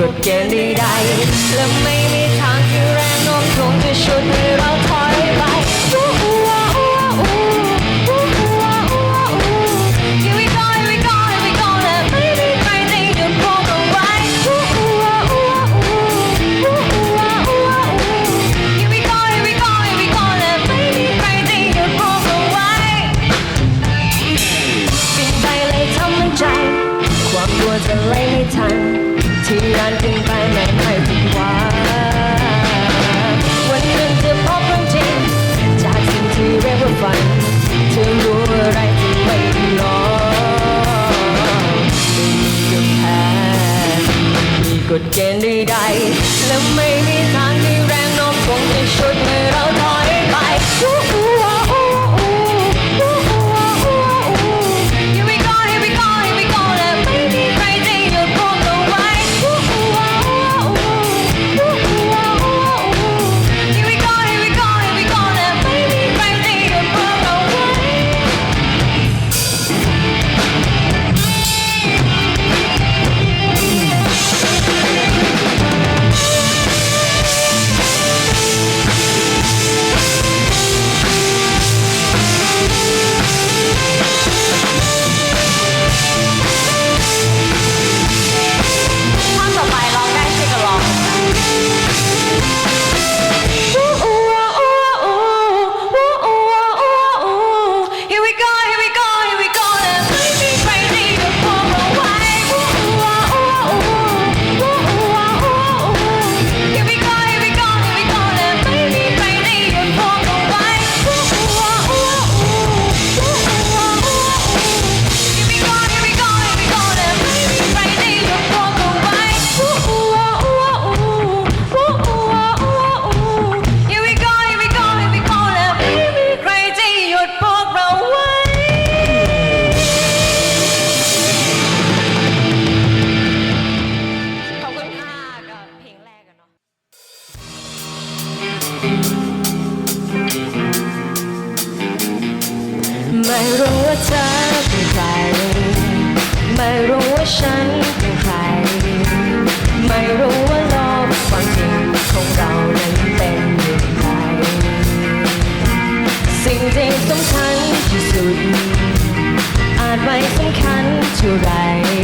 กฎเกณฑ์ใดๆและไม่มีทางที่แรงน้มถ่วงจะชวนให้เราถอย to right.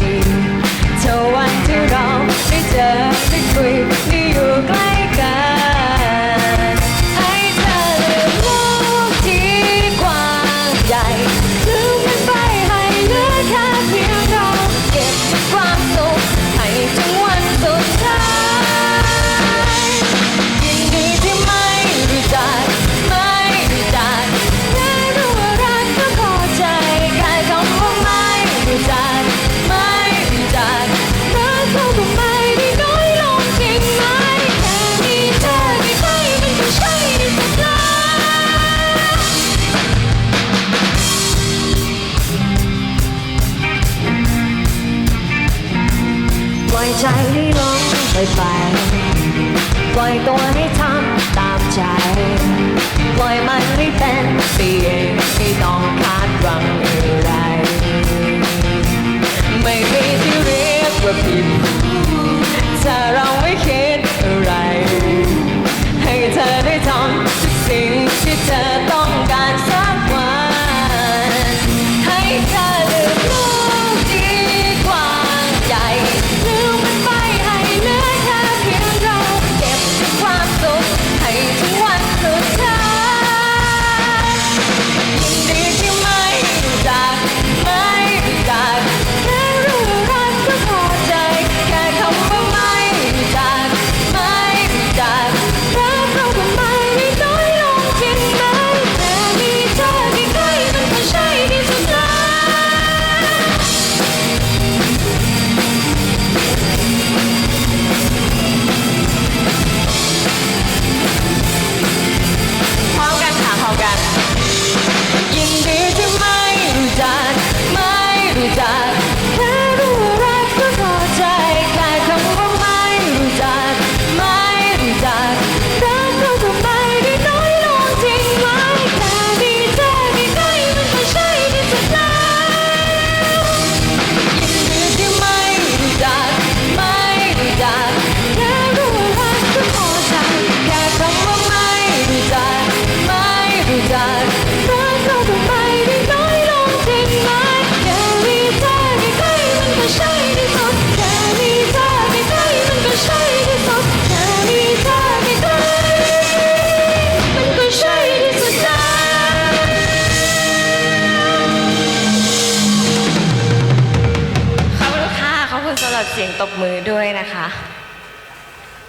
สียงตบมือด้วยนะคะ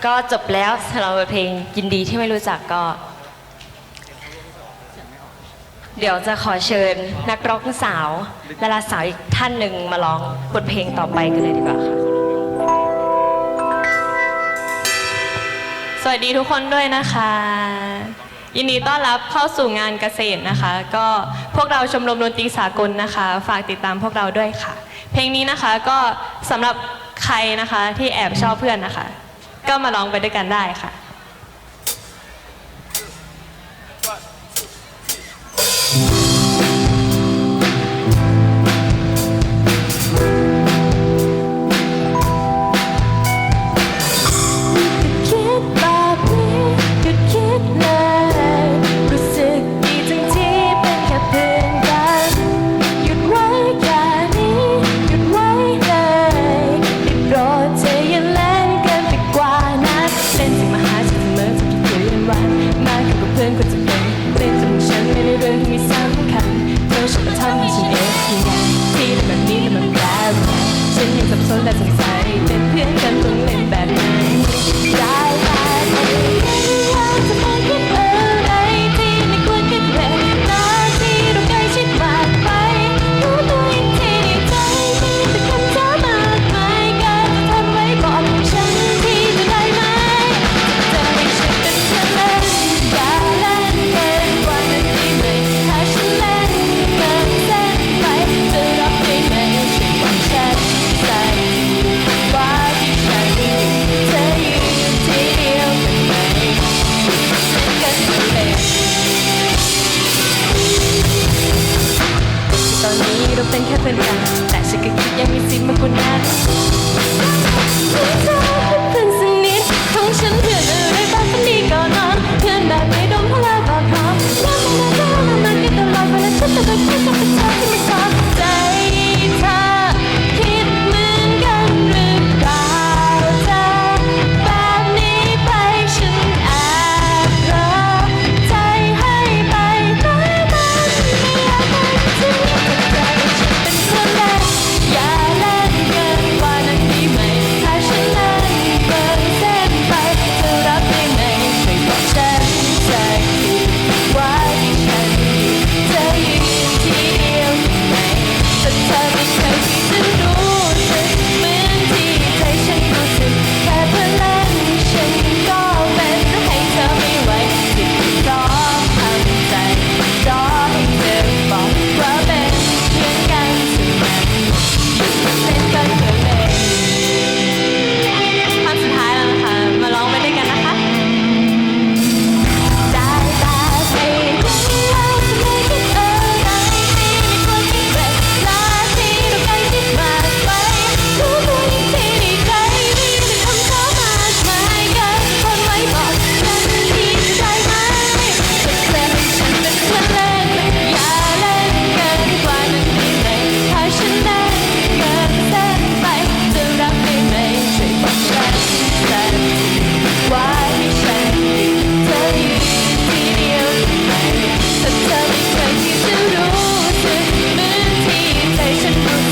ก็จบแล้วสำหรับเพลงยินดีที่ไม่รู้จักก็ เดี๋ยวจะขอเชิญนักร้องสาวดาราสาวอีกท่านหนึ่งมาร้องบทเพลงต่อไปกันเลยดีกว่าค่ะ สวัสดีทุกคนด้วยนะคะ ยินดีต้อนรับเข้าสู่งานเกษตรนะคะ ก็พวกเราชมรมดนตรีสากลนะคะ ฝากติดตามพวกเราด้วยค่ะ เพลงนี้นะคะก็สำหรับ ใครนะคะที่แอบชอบเพื่อนนะคะ ก็มาลองไปด้วยกันได้ค่ะ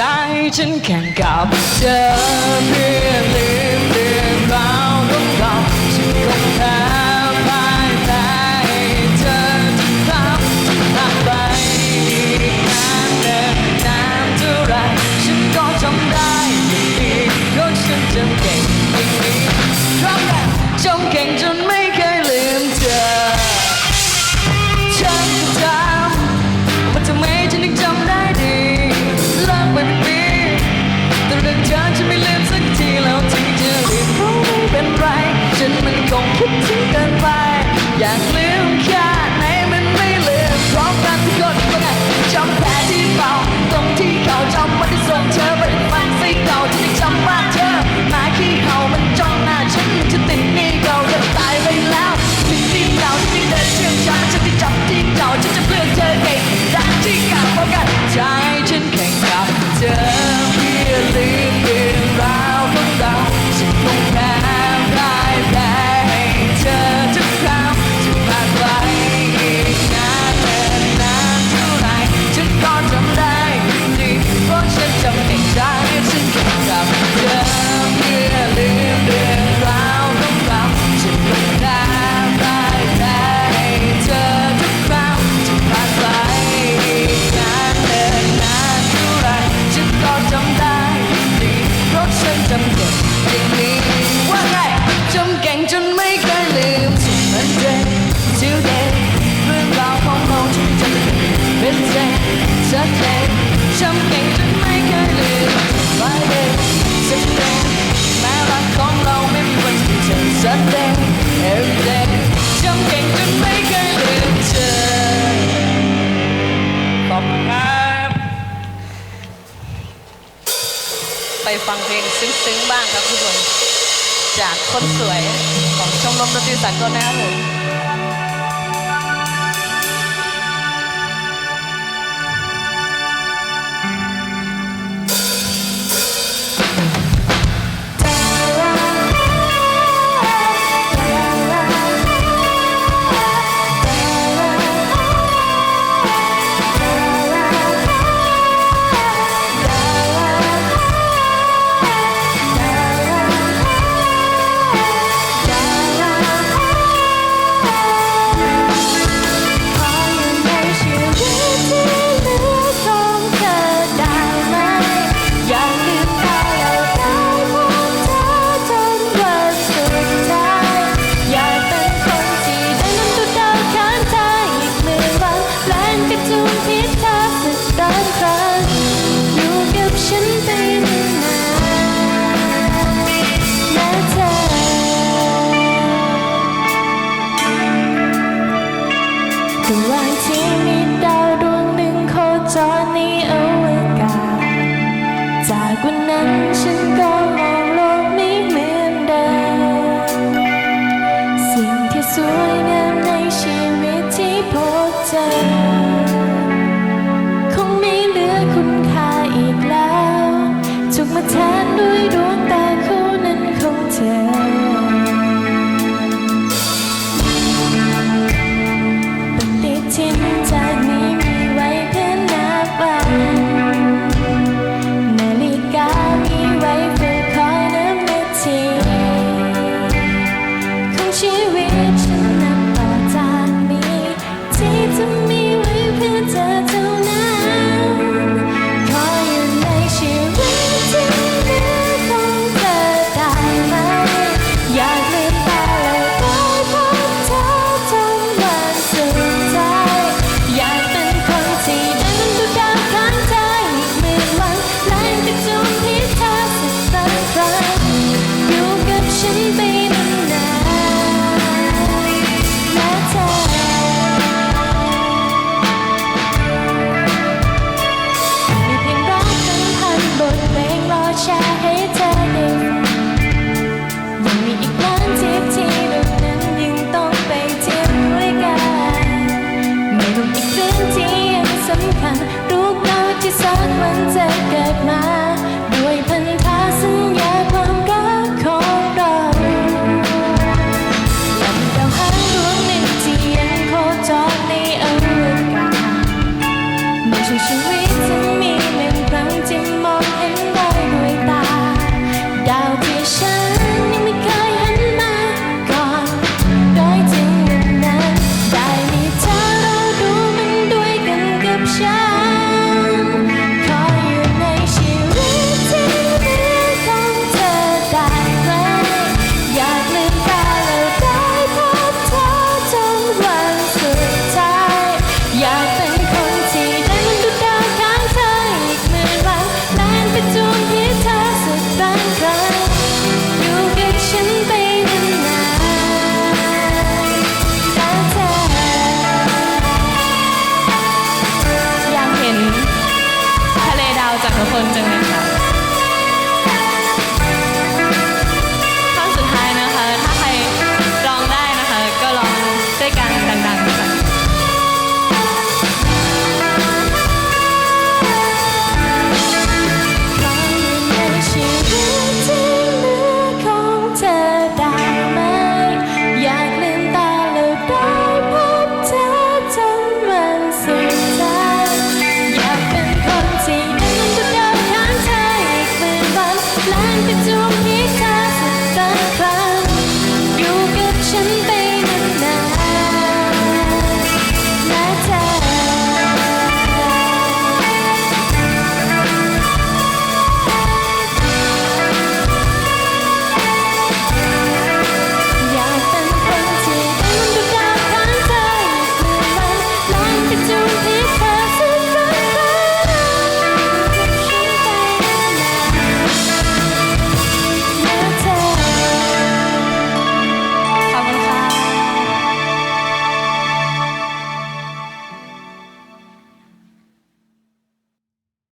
ใจฉันแค่กับเธอเพียง ช้ำเก่งจนไม่เคยลืมไว้เด็กสักเด็กแม้รักของเราไม่มีวันสิ้นสุด every day ช้ำเก่งจนไม่เคยลืมเธอขอบคุณครับ ไปฟังเพลงซึ้งๆบ้างครับทุกคน จากคนสวยของชมรมดนตรีสากลนะครับผม จรในอาไว้กาศจากวันนั้นฉันก็มองโลกไม่เหมือนเดิมสิ่งที่สวยงามในชีวิตที่พบเจอ